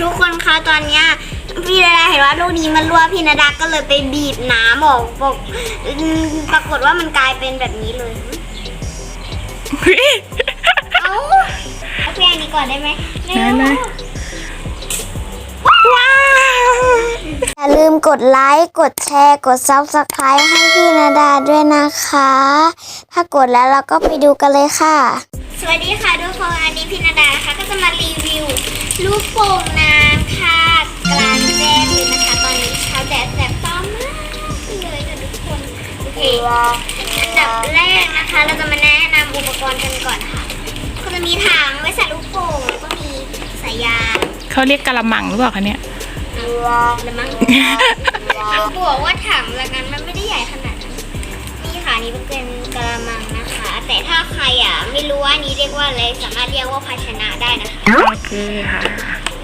ทุกคนคะตอนเนี้ยพี่นาดาเห็นว่าลูกนี้มันรั่วพี่นาดาก็เลยไปบีบน้ำออกบอกอืมปรากฏว่ามันกลายเป็นแบบนี้เลย เอ้าเอาเพียงนี้ก่อนได้ไหมได้เลยว้าวอย่าลืมกดไลค์ กดแชร์ กด Subscribe ให้พี่นาดาด้วยนะคะ ถ้ากดแล้วเราก็ไปดูกันเลยค่ะส วัสดีค่ะทุกคนอันนี้พี่นาดานะคะก็จะมารีวิวลูกโป่งน้ำค่ะกลางแจ้งเลยนะคะ ตอนนี้เช้าแดดแสบตามากเลยค่ะทุกคนโอเคอันดับแรกนะคะ เราจะมาแนะนำอุปกรณ์กันก่อนค่ะก็จะมีถังไว้ใส่ลูกโป่งแล้วก็มีสายยางเขาเรียกกะละมังหรือเปล่าคะเนี่ยแล้วมั้งบวกว่าถังละกันมันไม่ได้ใหญ่ขนาดนั้นนี่ค่ะนี่เป็น แต่ถ้าใครอะไม่รู้ว่านี้เรียกว่าอะไรสามารถเรียกว่าภาชนะได้นะคะ โอเคค่ะ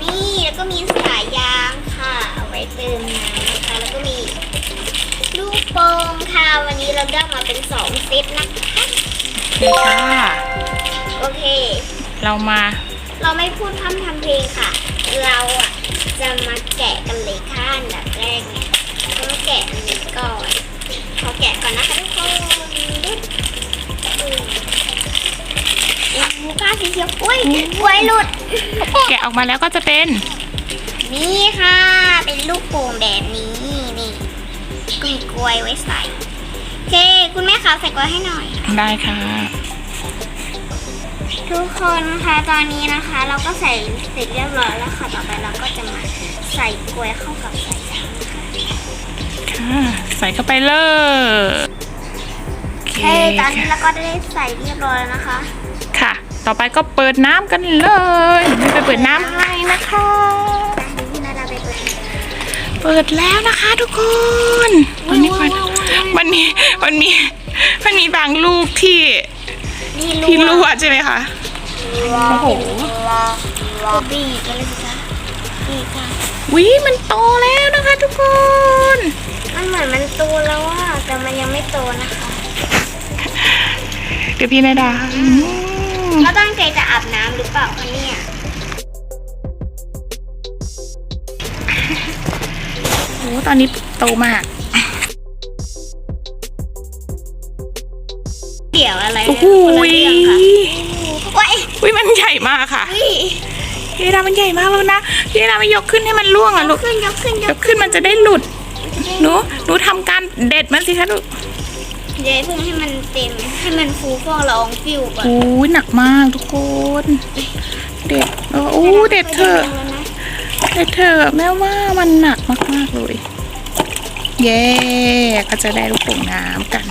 นี่แล้วก็มีสายยางค่ะเอาไว้เติมน้ำนะคะแล้วก็มีลูกโป่งค่ะวันนี้เราเลือกมาเป็นสองเซตนะคะโอเคค่ะโอเค เรามา เราไม่พูดพร่ำทำเพลงค่ะ เราอะจะมาแกะกันเลยค่ะอันดั สีเขียวอุ้ยกล้วยหลุด แกะออกมาแล้วก็จะเป็นนี่ค่ะ เป็นลูกโป่งแบบนี้นี่มีกล้วยไว้ใส่โอเค คุณแม่คะใส่กล้วยให้หน่อย ได้ค่ะ ทุกคนคะตอนนี้นะคะ เราก็ใส่เสร็จเรียบร้อยแล้วค่ะ ต่อไปเราก็จะมาใส่กล้วยเข้ากับสายยางนะคะค่ะใส่เข้าไปเลยโอเคเฮ้ยตอนนี้ค่ะเราก็ได้ใส่เรียบร้อยแล้วนะคะค่ะ ต่อไปก็เปิดน้ำกันเลยไม่ไปเปิดน้ำให้นะคะพี่นาดาไปเปิดเปิดแล้วนะคะทุกคนมันมีมันมันมีมันมีมันมีบางลูกที่นี่ที่รั่วใช่ไหมคะโอ้โหก็บีบกันเลยสิคะบีบค่ะวิมันโตแล้วนะคะทุกคน มันเหมือนมันโตแล้วอะแต่มันยังไม่โตนะคะเดี๋ยวพี่นาดาอืม เราตั้งใจจะอาบน้ำหรือเปล่าคะเนี่ย โอ้ตอนนี้โตมากเดี๋ยวอะไรโอ้โหคนละเรื่องค่ะว้ายวิมันใหญ่มากค่ะอุ้ยพี่นาดามันใหญ่มากแล้วนะพี่นาดาไม่ยกขึ้นให้มันร่วงอะยลูกกขึ้นยกขึ้นยกขึ้นมันจะได้หลุด หนู หนูทำการเด็ดมันสิคะลูก เดี๋ยวเพิ่งให้มันเต็ม ให้มันฟูฟองละอองฟิวก่อนโอ้ยหนักมากทุกคน เด็ดเออโอ้เด็ดเถอะแล้วนะเด็ดเถอะแม่ว่ามันหนักมากๆเลย เย้ก็จะได้ลูกโป่งน้ำกัน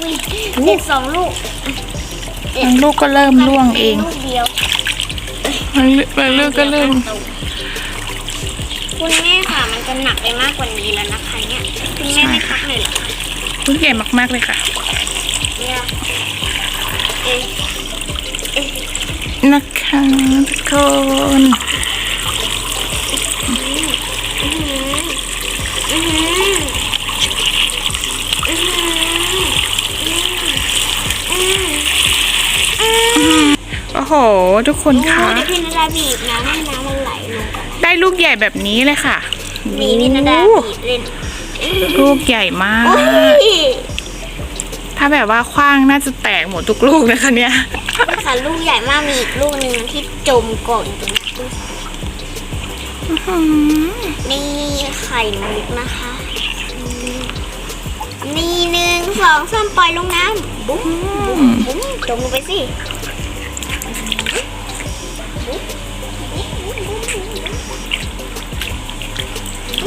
อุ้ยเด็ดสองลูกบางลูกก็เริ่มร่วงเองลูกเดียวบางลูกบางลูกก็เริ่มคุณแม่ค่ะมันจะหนักไปมากกว่านี้แล้วนะคะเนี่ยคุณแม่ไม่พักเลยเหรอคะคุณใหญ่มากๆเลยค่ะเนี่ยเอ๊ะนะคะทุกคนอื้อหืออื้อหืออื้อหืออื้อหือโอ้โห ทุกคนโอ้คะเดี๋ยวพี่นาดาบีบน้ำให้น้ำมันไหลลงก่อนได้ลูกใหญ่แบบนี้เลยค่ะนี่พี่นาดาโอ้บีบเล่น ลูกใหญ่มากโอ้ยถ้าแบบว่าคว้างน่าจะแตกหมดทุกลูกเลยค่ะเนี่ยนี่ค่ะลูกใหญ่มากมีอีกลูกหนึ่งที่จมก่อนอยู่ตรงนี้นี่ไข่มุกนะคะ นี่หนึ่งสองสามปล่อยลงน้ำบุ้มบุ้มบุ้มจมลงไปสิโอ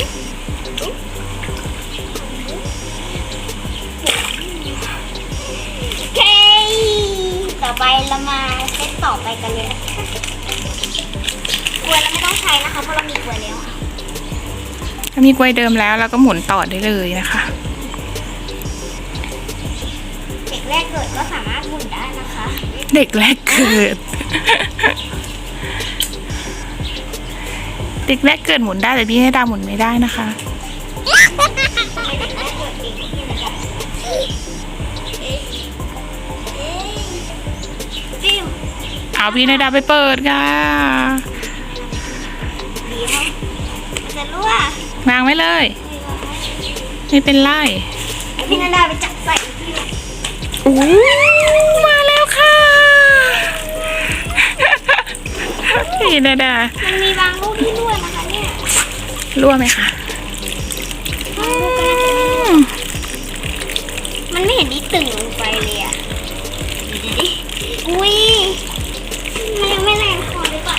ต่อไปเรามาเซตต่อไปกันเลยนะคะกล้วยเราไม่ต้องใช้นะคะเพราะเรามีกล้วยแล้วค่ะถ้ามีกล้วยเดิมแล้วเราก็หมุนต่อได้เลยนะคะ เด็กแรกเกิดก็สามารถหมุนได้นะคะ เด็กแรกเกิด เด็กแรกเกิดหมุนได้แต่พี่ให้ดาหมุนไม่ได้นะคะ จิ้มเอาพี่นดาไปเปิดค่ะเขามันจะรั่ววางไว้เลย ไม่เป็นไรพี่นาดาไปจับใส่ที่ไหนอู้มาแล้วค่ะพี่ดาดามันมีบางลูกที่รั่วนะคะเนี่ยรั่วไหมคะอืมมันไม่เห็นที่ตึงลงไปเลยอะอุ้ย มันยังไม่แรงพอดีกว่า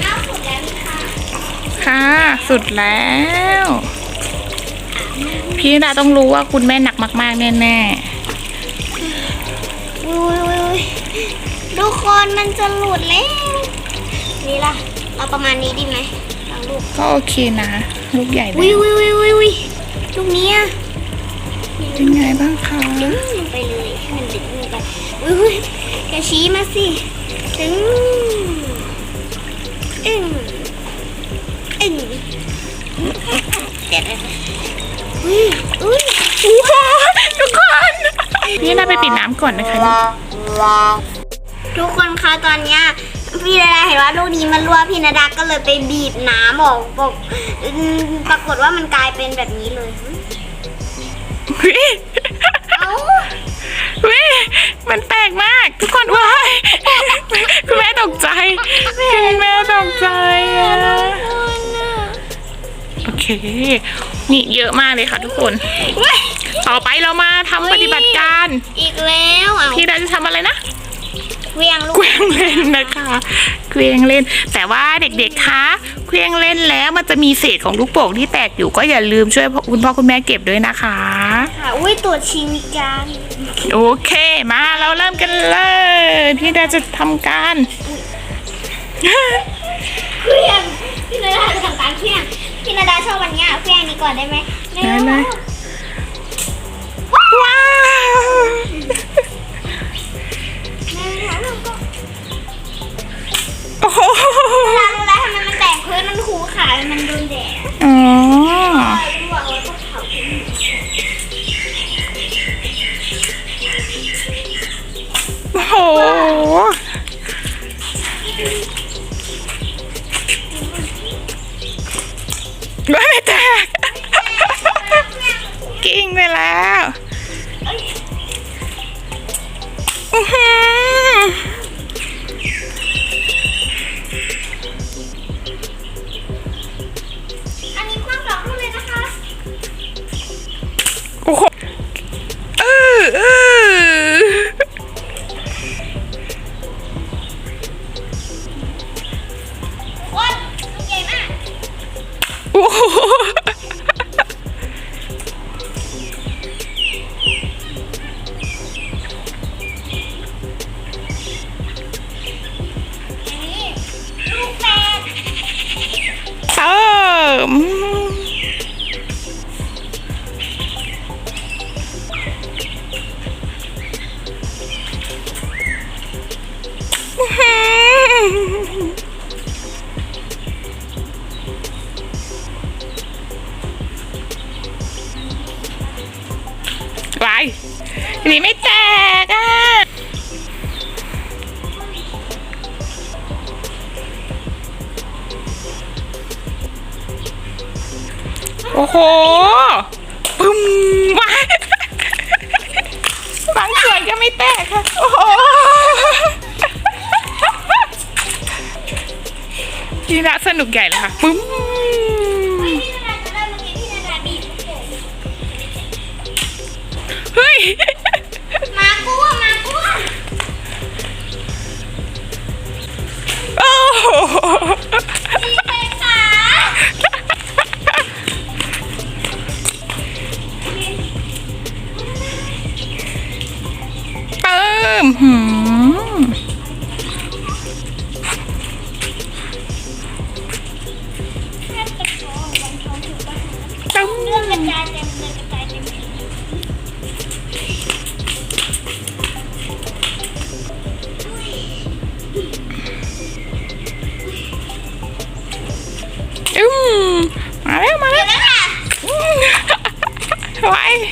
เอาสุดแล้วค่ะค่ะ สุดแล้ว พี่ดาต้องรู้ว่าคุณแม่หนักมาก ๆ แน่อุ้ยอุ้ยอุ้ยทุกคนมันจะหลุดแล้ว นี่ล่ะ เอาประมาณนี้ดีไหมลองลูกๆก็โอเคนะ ลูกใหญ่เลอุ้ยยอุ้ยอุ้ยอุ้ยอุ้ยลูกเนี้ยเป็นไงบ้างคะ ดึงลงไปเลย ให้มันดึงลงไปอุ้ยอยแกชี้มาสิดึงอึ้งอึ้งเดี๋ยวนะอุ้ยอุ้ยโอ้โหทุกคนพี่ดาไปปิดน้ำก่อนนะคะ ทุกคนคะตอนเนี้ยพี่นาดาเห็นว่าลูกนี้มันรั่วพี่นาดาก็เลยไปบีบน้ำออกบอกปรากฏว่ามันกลายเป็นแบบนี้เลยเอ้า วิมันแปลกมาก ทุกคนว้ายคุณแม่ตกใจคุณแม่ตกใจอะโอเค นี่เยอะมากเลยค่ะทุกคนเว้ยต่อไปเรามาทำปฏิบัติการ อีกแล้วเอาพี่ดาจะทำอะไรนะเวียงลูเคกวียงเล่นนะคะเควียงเล่น แต่ว่าเด็กๆคะเควียงเล่นแล้วมันจะมีเศษของลูกโป่งที่แตกอยู่ก็อย่าลืมช่วยคุณพ่อคุณแม่เก็บด้วยนะคะ ค่ะ อุ้ยตรวจชีวิตจาน โอเค มาเราเริ่มกันเลย พี่ดาจะทำการเครื่องพี่นาดาจะทำการเครื่องพี่นาดาชอบวันเนี้ยเครื่องนี้ก่อนได้ไหมร็วได้เลยว้าวเร็วๆก็โอ้โหเวลารู้แล้วทำไมมันแตกพื้นมันขูขามันโดนแดดอ๋อ โอ้ ไว้อันนี้ไม่แตกอะโอ้โหปึ้มว้าบางส่วนก็ไม่แตกค่ะ โอ้โหพี่นะสนุกใหญ่เลยค่ะปึ้ม เฮ้ย มากู้มากู้โอ้โห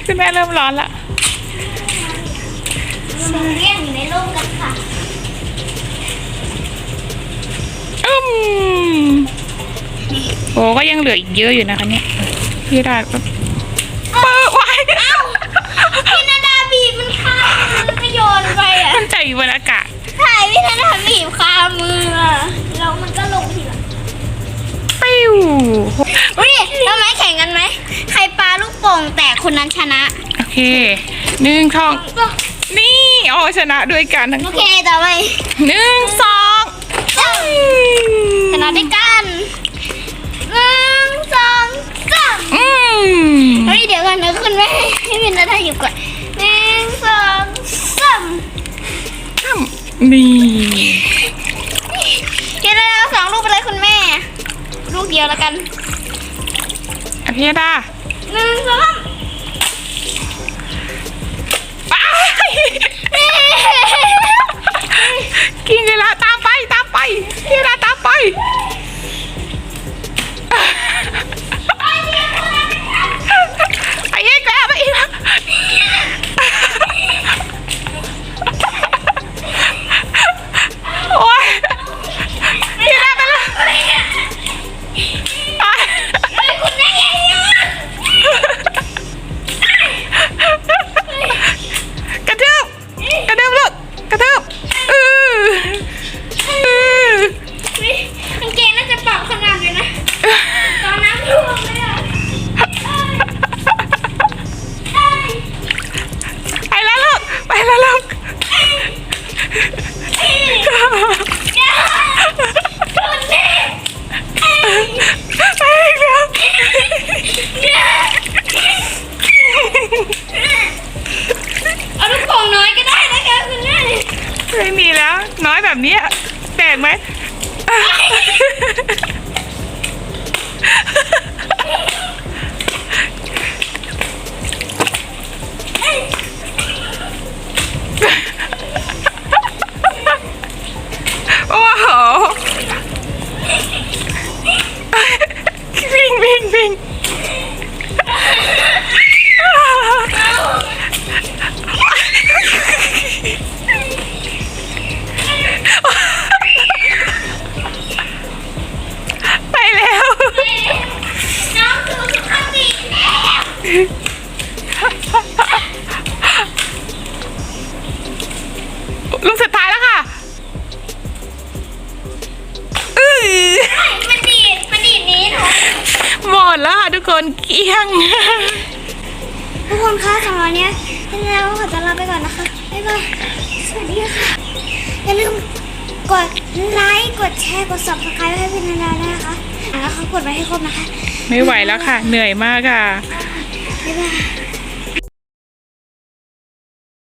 คุณแม่เริ่มร้อนละเรามาเรียนอยู่ในร่มกันค่ะมโอ้ก็ยังเหลืออีกเยอะอยู่นะคะเนี่ยพี่ดาก็เปิดไว้พี่นาดาบีบมันคามือแล้วก็โยนไปอะมันใจอยู่บนอากาศถ่ายพี่นาดาบีบคามืออะแล้วมันก็ลงทีหลัง ปิ้ว อุ้ยทำไม แข่งกันไหม ใครปาลูกโป่งแตกคนนั้นชนะ โอเคหนึ่งทองนี่โอ้ชนะด้วยกันทั้งโอเคต่อไปหนึ่งสองชนะด้วยกันหนึ่งสองสามอืมเฮ้ยเดี๋ยวก่อนนะคุณแม่ให้พี่นาดาหยิบก่อนหนึ่งสองสามนี่พี่นาดาเอาสองลูกไปเลยคุณแม่ ลูกเดียวแล้วกัน อภิยดาหนึ่งสองอ้ากินเลยละตามไปตามไปพี่ดาตามไป น้อยแบบนี้แปลกไหม หมดแล้วค่ะทุกคนเกลี้ยง ทุกคนคะสำหรับวันนี้พี่นาก็ขอตัวลาไปก่อนนะคะ บ๊ายบาย สวัสดีค่ะ อย่าลืมกดไลค์ กดแชร์ กด subscribe ให้พี่นาดาด้วยนะคะแล้วเขากดไว้ให้ครบนะคะ ไม่ไหวแล้วค่ะ เหนื่อยมากค่ะ บ๊ายบาย